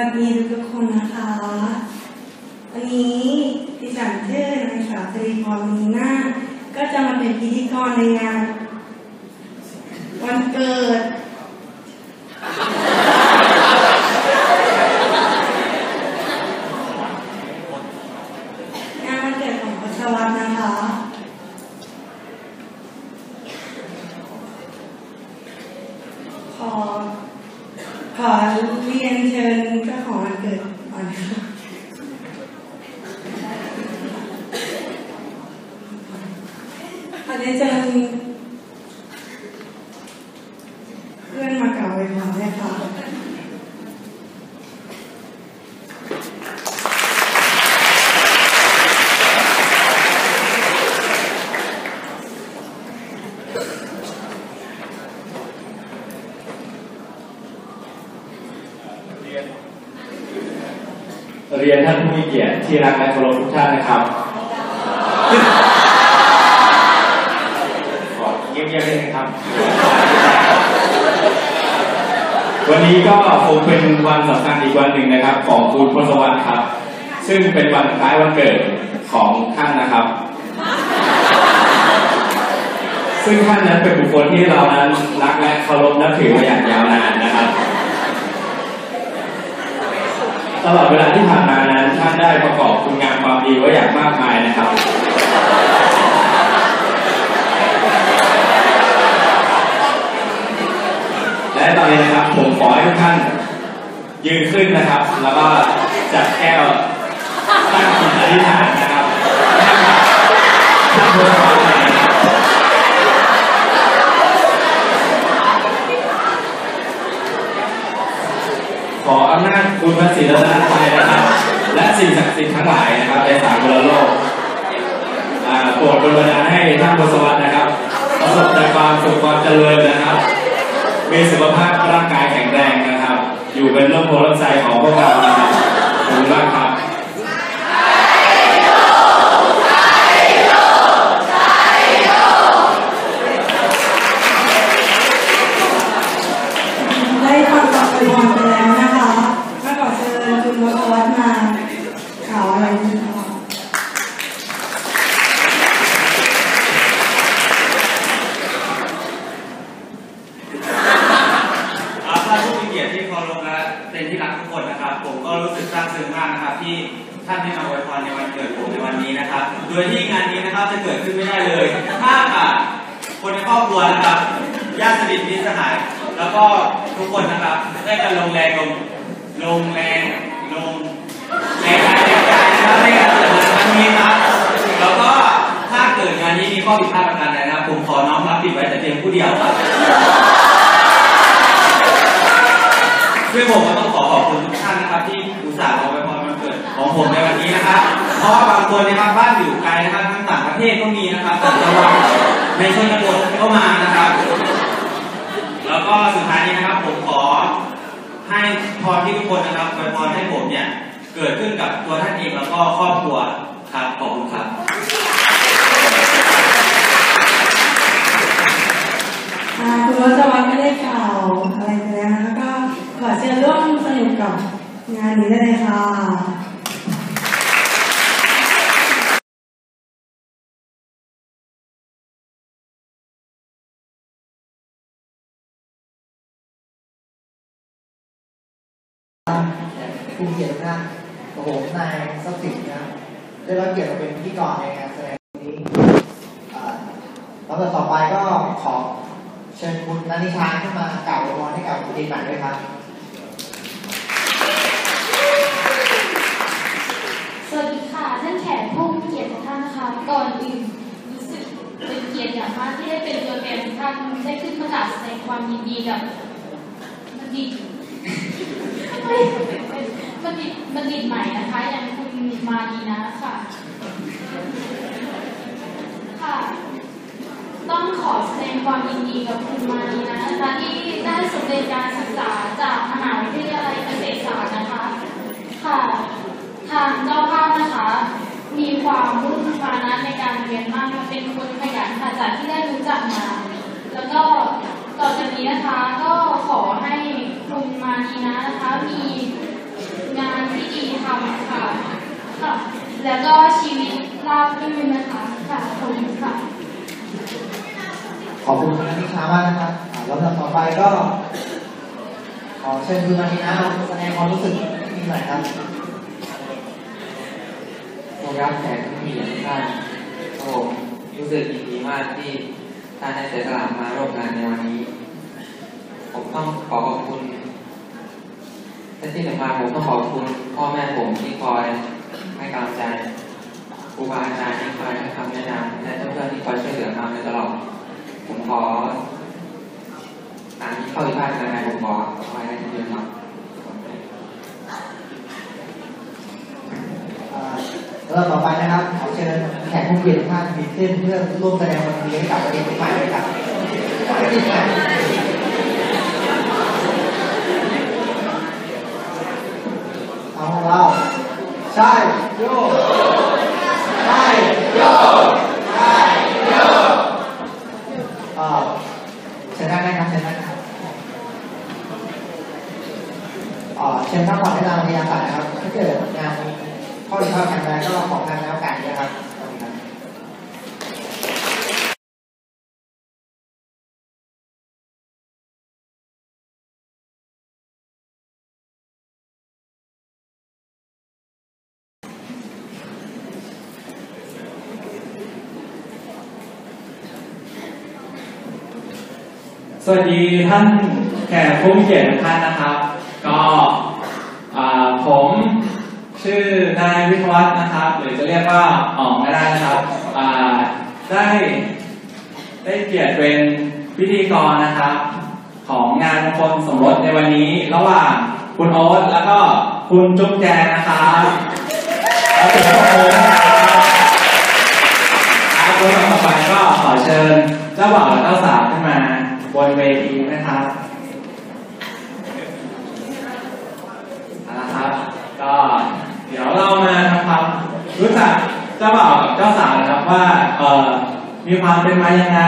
วัสดีทุกคนนะคะ วันนี้ดิฉันชื่อนางสาวสิริพรมีนาก็จะมาเป็นพิธีกรในงาน วันเกิด งานวันเกิดของพัชวัตนะคะ ขอ ขอเรียนเชิญเจ้าของวันเกิดก่อนค่ะ ขอเรียนเชิญเพื่อนมากล่าวไว้พรเลยค่ะ เรียนท่านผู้มีเกียรติที่รักและเคารพทุกท่านนะครับขอเงียบๆนิดนึงครับ วันนี้ก็คงเป็นวันสำคัญอีกวันหนึ่งนะครับ ของคุณพลวัตครับ ซึ่งเป็นวันคล้ายวันเกิดของท่านนะครับ ซึ่งท่านนั้นเป็นบุคคลที่เรานั้นรักและเคารพนับถือมาอย่างยาวนานนะครับ ตลอดเวลาที่ผ่านมานั้นท่านได้ประกอบคุณงามความดีไว้อย่างมากมายนะครับ และตอนนี้นะครับผมขอให้ทุกท่านยืนขึ้นนะครับ แล้วก็จัดแก้วตั้งจิตอธิษฐานนะครับท่านผู้ชมนะครับขออำนาจ พระศิลรัตนตรัยนะครับ และสิ่งศักดิ์สิทธิ์ทั้งหลายนะครับในสามมลโลกโปรดบันดาลให้ท่านพสวัสดิ์นะครับ ประสบแต่ความสุขความเจริญนะครับ มีสุขภาพร่างกายแข็งแรงนะครับ อยู่เป็นร่มโพล่มไทรของพวกเรานะครับขอบคุณมากครับ ได้ฟังคำอวยพรไปแล้วนะคะก็ขอเชิญคุณวัชวัฒน์มากล่าวอะไรดีคะ ครับท่านผู้มีเกียรติที่เคารพและเป็นที่รักทุกคนนะครับ ผมก็รู้สึกซาบซึ้งมากนะครับ ที่ท่านได้มาอวยพรในวันเกิดผมในวันนี้นะครับ โดยที่งานนี้นะครับจะเกิดขึ้นไม่ได้เลยถ้าขาดคนในครอบครัวนะครับญาติสนิทมิตรสหาย แล้วก็ทุกคนนะครับได้กันลงแรงลงลงแรงลงแรงกายแรงใจนะครับในการเกิดงานครั้งนี้ครับแล้วก็ถ้าเกิดงานนี้มีข้อผิดพลาดประการใดนะครับผมขอน้อมรับผิดไว้แต่เพียงผู้เดียวครับซึ่งผมก็ต้องขอขอบคุณทุกท่านนะครับที่อุตส่าห์มาไปพรวันเกิดของผมในวันนี้นะครับ เพราะว่าบางคนนะครับบ้านอยู่ไกลนะครับทั้งต่างประเทศก็มีนะครับต่างจังหวัดในชนบทก็มานะครับ แล้วก็สุดท้ายนี้นะครับ ผมขอให้พรที่ทุกคนนะครับไปพรให้ผมเนี่ยเกิดขึ้นกับตัวท่านเองแล้วก็ครอบครัวครับขอบคุณครับคุณวัชวัฒน์ไม่ได้กล่าวอะไรแล้วนะคะก็ขอเชิญร่วมสนุกกับงานนี้ได้เลยค่ะ ภูมิเกียรตินะโอ้โหนายทรัพย์สินนะได้รับเกียรติมาเป็นพิธีกรในงานแสดงนี้อ่าลำดับต่อไปก็ขอเชิญคุณนันนิชาขึ้นมากล่าวอวยพรให้กับคุณดีใหม่ด้วยครับ สวัสดีค่ะ ท่านแขกผู้มีเกียรติทุกท่านนะคะ ก่อนอื่นรู้สึกเป็นเกียรติอย่างมากที่ได้เป็นตัวแทนทุกท่านได้ขึ้นประกาศแสดงความยินดีกับบัณฑิต บัณฑิตบัณฑิตใหม่นะคะอย่างคุณมาดีนะค่ะ ค่ะ ต้องขอแสดงความยินดีกับคุณมาดีนะนะคะที่ได้สำเร็จการศึกษาจากมหาวิทยาลัยเกษตรศาสตร์นะคะ ค่ะ ทางเจ้าภาพนะคะ มีความมุ่งมานะในการเรียนมากเป็นคนขยันค่ะจากที่ได้รู้จักมา แล้วก็ต่อจากนี้นะคะก็ขอให้ ทุมมานีนะนะคะ มีงานที่ดีทำค่ะค่ะ แล้วก็ชีวิตราบรื่นนะคะค่ะขอบคุณค่ะ ขอบคุณคุณนิชามากนะครับแล้วำดับต่อไปก็ ขอเชิญคุณมานีนะแสดงความรู้สึกนิดหน่อยครับผมรัมแขกที่มีอย่างท่านผมรู้สึกยินดีมากที่ท่านได้เสด็จกลับมาร่วมงานในวันนี้ ผมต้องขอขอบคุณ และที่สำคัญผมต้องขอบคุณพ่อแม่ผมที่คอยให้กำลังใจครูบาอาจารย์ที่คอยให้คำแนะนำและเพื่อนๆที่คอยช่วยเหลือมาโดยตลอด ผมขออ่านที่เข้าที่พลาดอะไรผมขอไว้ในที่นี้ครับอ่าแล้วต่อไปนะครับขอเชิญแขกผู้เกียรติท่านมีขึ้นเพื่อร่วมแสดงความยินดีให้กับประเด็นใหม่ด้วยครับประเด็นใหม่เอาของเรา ใช่โยใช่โยใช่โยเอ่อเชิญนั่งได้ครับเชิญนั่งครับเอ่อเชิญพักผ่อนให้เราในยามบ่ายนะครับถ้าเกิดงานข้อดีข้อแข็งแรงก็ขอทางแล้วกันนะครับ สวัสดีท่านแขกผู้มีเกียรติทุกท่านนะครับ ก็ผมชื่อนายวิทวัฒน์นะครับ หรือจะเรียกว่าอ๋องก็ได้นะครับได้ได้เกียรติเป็นพิธีกรนะครับ ของงานมงคลสมรสในวันนี้ ระหว่างคุณโอ๊ตแล้วก็คุณจุ๊บแจงนะครับแล้วผมก็โอ๊ตนะครับครับแล้วต่อไปก็ขอเชิญเจ้าบ่าวและเจ้าสาวขึ้นมา บนเวทีนะครับเอาละครับ ก็เดี๋ยวเรามาทำความรู้จักเจ้าบ่าวกับเจ้าสาวนะครับว่าเอ่อมีความเป็นมายังไง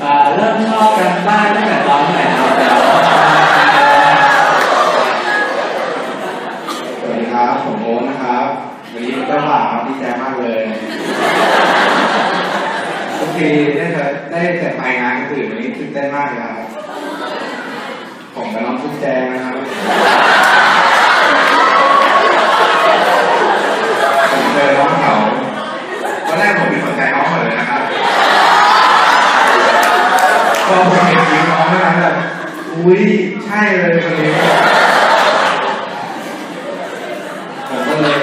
เอ่อเริ่มชอบกันบ้างตั้งแต่ตอนไหนครับเดี๋ยวสวัสดีครับ ผมโอ๊ตนะครับ วันนี้เป็นเจ้าบ่าวครับดีใจมากเลยทุกทีได้เจอได้แต่ไปงานก็ตื่นวันนี้ นเต้นมากเลยครับผมกับน้องทุกแจงนะครับผมเจอน้องเขาตอนแรกผมไม่สนใจน้องเขาเลยนะครับพอผมเห็นยิ้มน้องเท่านั้นแบบอุ้ยใช่เลยคนนี้ ผมก็เลย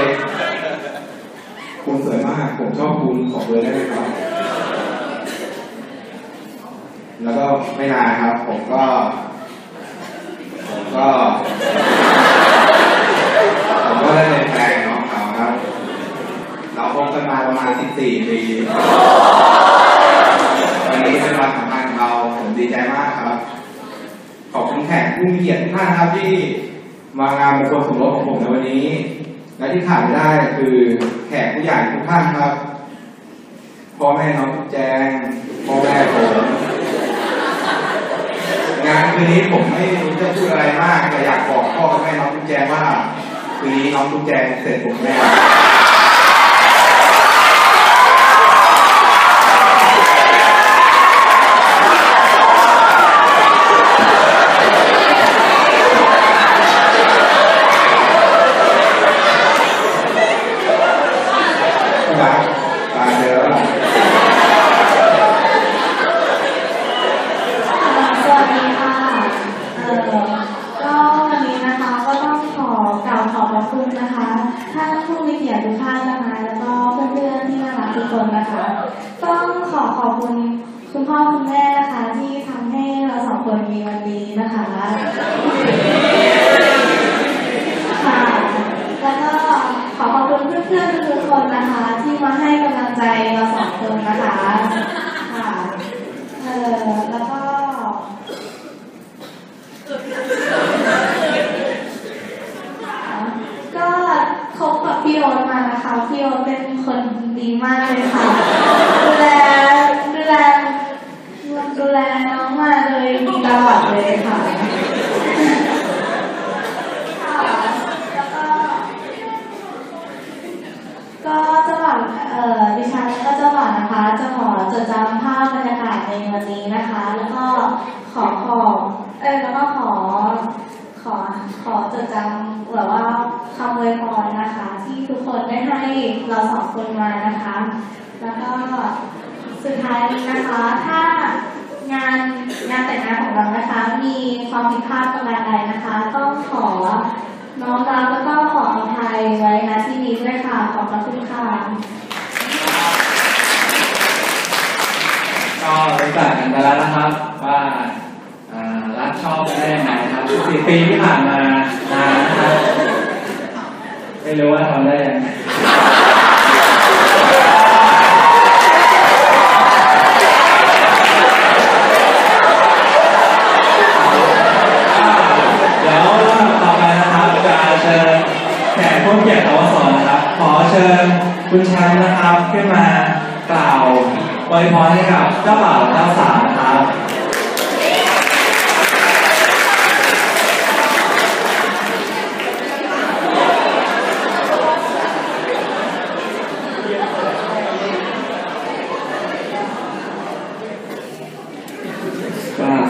คุณสวยมาก ผมชอบคุณขอเบอร์ได้ไหมครับ แล้วก็ไม่นานครับ ผมก็ ผมก็ ผมก็ได้เป็นแฟนน้องเขาครับ เราคบ กันมาประมาณ 14 ปีวันนี้เป็นวันสำคัญของเราผมดีใจมากครับ ขอบคุณแขกผู้มีเกียรติท่านครับที่มางานมงคลสมรสของผมในวันนี้ และที่ขาดไม่ได้คือแขกผู้ใหญ่ทุกท่านครับพ่อแม่น้องแจงพ่อแม่ผมงานคืนนี้ผมไม่รู้จะพูดอะไรมากแต่อยากบอกพ่อแม่น้องทุกแจงว่าคืนนี้น้องทุกแจงเสร็จผมแน่รักตาเยอะ สวัสดีค่ะ เอ่อ ก็วันนี้นะคะก็ต้องขอกล่าวขอบพระคุณนะคะท่านผู้มีเกียรติทุกท่านนะคะแล้วก็เพื่อนๆที่น่ารักทุกคนนะคะ ต้องขอขอบคุณคุณพ่อคุณแม่นะคะที่ทำให้เราสองคนมีวันนี้นะคะ ค่ะ แล้วก็ขอขอบคุณเพื่อนๆทุกคนนะคะที่มาให้กำลังใจเราสองคนนะคะค่ะเออแล้ว แล้วก็ขอขอเอ้แล้วก็ขอ ขอขอจดจำแบบว่าคำอวยพรนะคะ ที่ทุกคนได้ให้เราสองคนมานะคะ แล้วก็สุดท้ายนะคะ ถ้างานงานแต่งงานของเรานะคะ มีความผิดพลาดประการใดนะคะต้องขอน้องรัแล้วก็ขออภัยไว้นะที่นี้ด้วยค่ะขอบพระคุณค่ะ ก็รู้จักกันไปแล้วนะครับว่ารักชอบกันได้ยังไงนะครับสี่ปีที่ผ่านมานานนะครับไม่รู้ว่าทำได้ยังไงเดี๋ยวลำดับต่อไปนะครับจะเชิญแขกผู้เกียรติอวสรนะครับ ขอเชิญคุณแชมป์นะครับขึ้นมากล่าวอวยพรให้กับเจ้าบ่าวเจ้าสาวนะครับ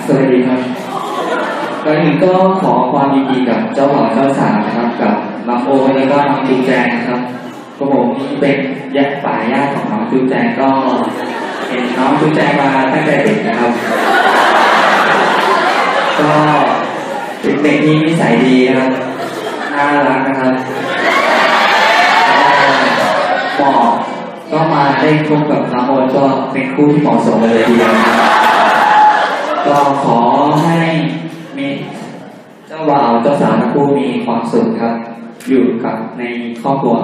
สวัสดีครับก่อนอื่นก็ขอความยินดีกับเจ้าบ่าวเจ้าสาวนะครับ กับน้องโอแล้วก็น้องจูแจงนะครับก็ผมนี่เป็นญาติฝ่ายญาติของน้องจูแจงก็ นน้องจูแจมาตั้งแต่เด็กนะครับ ก็เป็นเด็กที่นิสัยดีนะครับน่ารักนะครับเหมาะก็มาได้คบกับน้องโอก็เป็นคู่ที่เหมาะสมเลยทีเดียวนะครับก็ขอให้มีเจ้าบ่าวเจ้าสาวทั้งคู่มีความสุขครับ อยู่กับในครอบครัว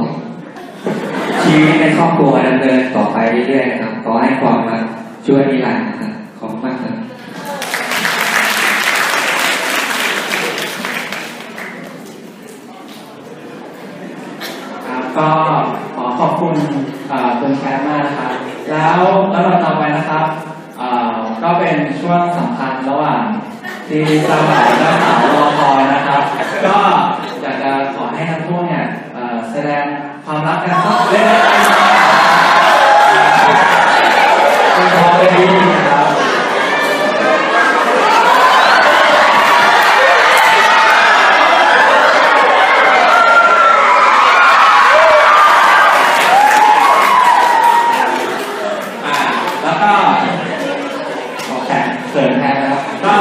ชีวิตในครอบครัวดำเนินต่อไปเรื่อยๆนะครับ ขอให้ความรักช่วยนิรันดร์นะครับขอบมากครับครับก็ขอขอบคุณอ่อคุณแคทมากนะครับ แล้วแล้วเราต่อไปนะครับอ่อก็เป็นช่วงสำคัญระหว่างที่เจ้าวและสาวรอคอยนะครับ ก็อยากจะขอให้ทั้งคู่เนี่ยเอ่อแสดง ความรักกันสักเล็กๆน้อยๆเป็นพอเป็นดีนะครับ อ่าแล้วก็ขอแขกเสริมแทนนะครับ ก็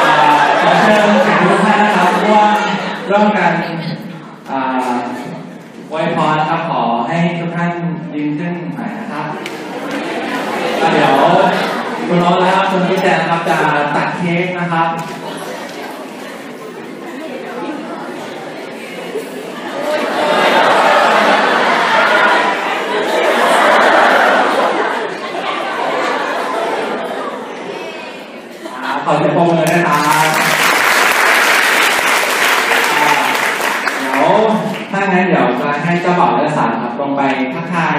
อ่าขอเชิญแขกทุกท่านนะครับร่วมร่วมกันอ่าอวยพรครับขอให้ทุกท่านยืนขึ้นหน่อยนะครับก็เดี๋ยวคุณโน้ตและคุณพี่แจนครับจะตัดเค้กนะครับ ขอเสียงปรบมือนะครับอ่าเดี๋ยวถ้างั้นเดี๋ยวจะให้เจ้าบ่าวและสาวครับลงไปทักทาย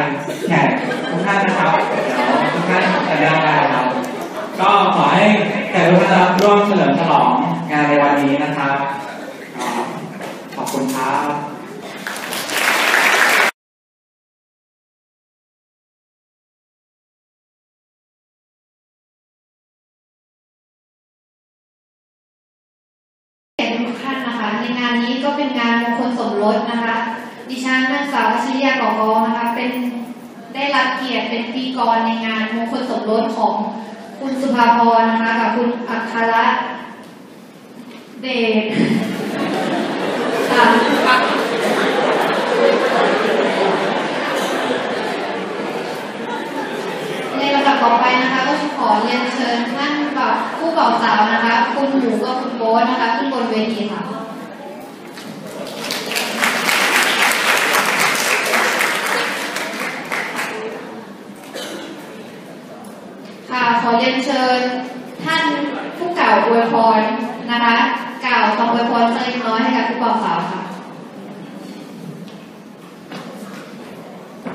แขกทุกท่านนะครับ เดี๋ยวทุกท่านจะได้ได้ครับ ก็ขอให้แขกทุกท่านรับร่วมเฉลิมฉลองงานในวันนี้นะครับอ่าขอบคุณครับ แขกทุกท่านนะคะ ในงานนี้ก็เป็นงานมงคลสมรสนะคะ ดิฉันนางสาววชิรยากอกองนะคะเป็นได้รับเกียรติเป็นพิธีกรในงานมงคลสมรสของคุณสุภาพรนะคะกับคุณอัครเดชค่ะในลำดับต่อไปนะคะ อเรียนเชิญท่านแบบผู้บ่าสาวนะคะ คุณหมูกับคุณโบ๊ทนะคะขึ้นบนเวทีค่ะค่ะขอเรียนเชิญท่านผู้กล่าวอวยพรนะคะ กล่าวคำอวยพรเล็กน้อยให้กับผู้บ่าสาวค่ะ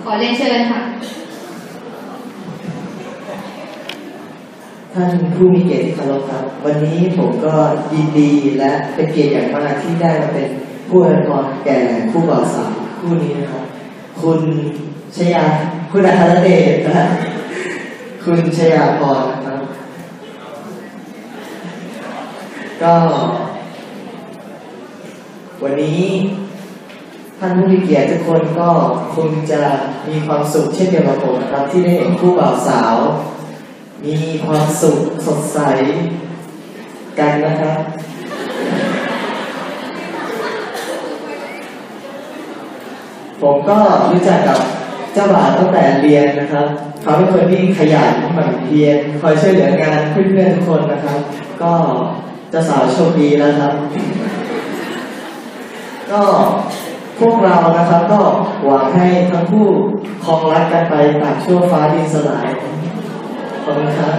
ขอเรียนเชิญค่ะ ท่านผู้มีเกียรติที่เคารพครับ วันนี้ผมก็ยินดีและเป็นเกียรติอย่างมากที่ได้มาเป็นผู้อวยพรแก่ผู้บ่าวสาวคู่นี้นะครับ คุณชยาคุณอัครเดชนะคุณชยาพรนะครับ ก็ วันนี้ท่านผู้มีเกียรติทุกคนก็คงจะมีความสุขเช่นเดียวกับผมนะครับที่ได้เห็นคู่บ่าวสาว มีความสุขสดใส กันนะครับ ผมก็รู้จักกับเจ้าบ่าวตั้งแต่เรียนนะครับ เขาเป็นคนที่ขยันหมั่นเพียรคอยช่วยเหลืองานเพื่อนๆทุกคนนะครับ ก็เจ้าสาวโชคดีแล้วครับ ก็พวกเรานะครับก็หวังให้ทั้งคู่คองรักกันไปตามชั่วฟ้าดินสลาย อบคุณครับ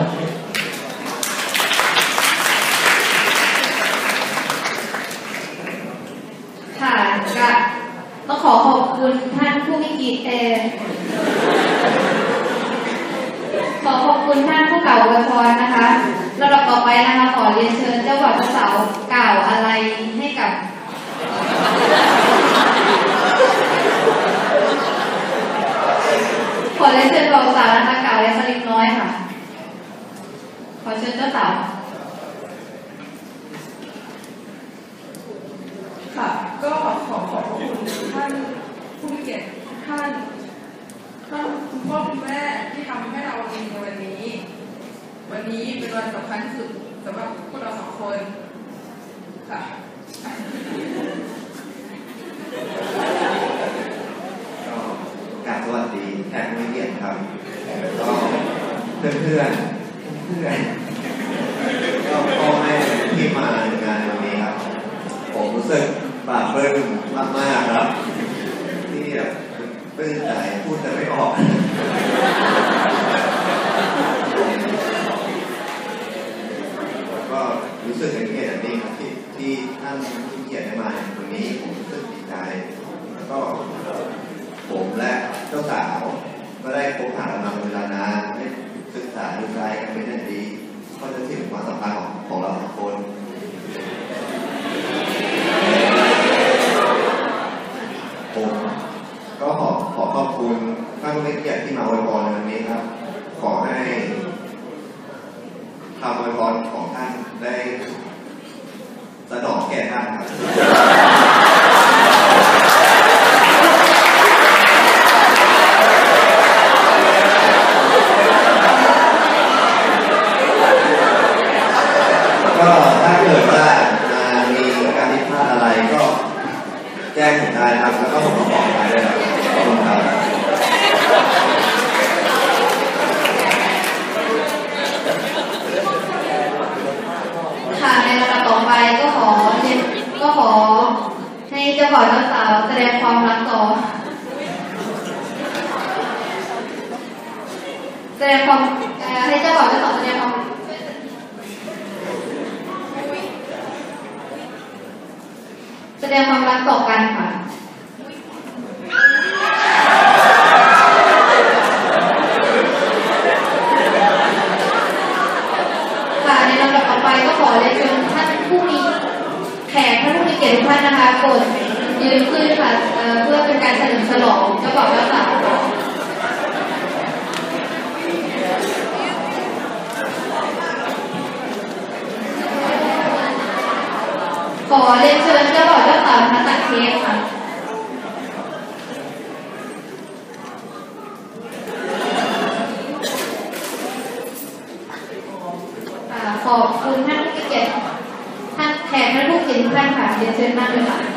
ค่ะก็ต้องขอขอบคุณท่านผู้มีเกียรติเอขอขอบคุณท่านผู้เก่าวอวยพรนะคะลำดับต่อไปนะคะขอเรียนเชิญเจ้าบ่าวเจ้าสาวกล่าวอะไรให้กับ ขอเรียนเชิญบ่าวสาวนะคะกล่าวอะไรสักเล็กน้อยค่ะ ขอเชิญเจ้าสาวค่ะ ก็ขอขอบคุณท่านผู้มีเกียรติท่านท่านคุณพ่อคุณแม่ที่ทำให้เรามีในวันนี้ วันนี้เป็นวันสำคัญที่สุดสำหรับพวกเราสองคนค่ะกาบสวัสดีแขกผู้มีเกียรติครับแล้วก็เพื่อนเพื่อนเพื่อน ก็พ่อแม่ที่มางานวันนี้ครับ ผมรู้สึกปลาบปลื้มมากๆครับ ที่แบบปลื้มใจพูดแต่ไม่ออกแล้วก็รู้สึกเป็นเกียรติอย่างยิ่งครับที่ที่ท่านเกียรติได้มาในวันนี้ผมรู้สึกดีใจแล้วก็ผมและเจ้าสาวก็ได้พบหากันมาเป็นเวลานานได้ศึกษาดูใจกันเป็นอย่างดี ก็จะถึงความสัมพันธ์ของของเราสองคนผมก็ขอขอขอบคุณท่านผู้มีเกียรติที่มาอวยพรในวันนี้ครับ ขอให้คำอวยพรของท่านได้สนองแก่ท่านครับ ก็ถ้าเกิดว่าอ่ามีการผิดพลาดอะไรก็แจ้งผมได้นะครับ แล้วก็ผมก็บอกไปได้ครับขอบคุณครับ ค่ะในลำดับต่อไปก็ขอเรียนก็ขอให้เจ้าบ่าวเจ้าสาวแสดงความรักต่อ แสดงความเอ่อให้เจ้าบ่าวเจ้าสาวแสดงความแสดงความรักต่อกันค่ะ ค่ะในลำดับต่อไปก็ขอเรียนเชิญท่านผู้มีแขกท่านผู้มี เกียรติท่านนะคะโปรดยืนขึ้นค่ะเพื่อเป็นการเฉลิมฉลองเจ้าบ่าวเจ้าสาวขอเรียนเชิญเจ้าบ่าวเจ้าสาวมาตัดเค้กค่ะขอบคุณท่านผู้เกียรติท่านแขกท่าน เกียรติทุกท่านค่ะเรียนเชิญนั่งเลยค่ะ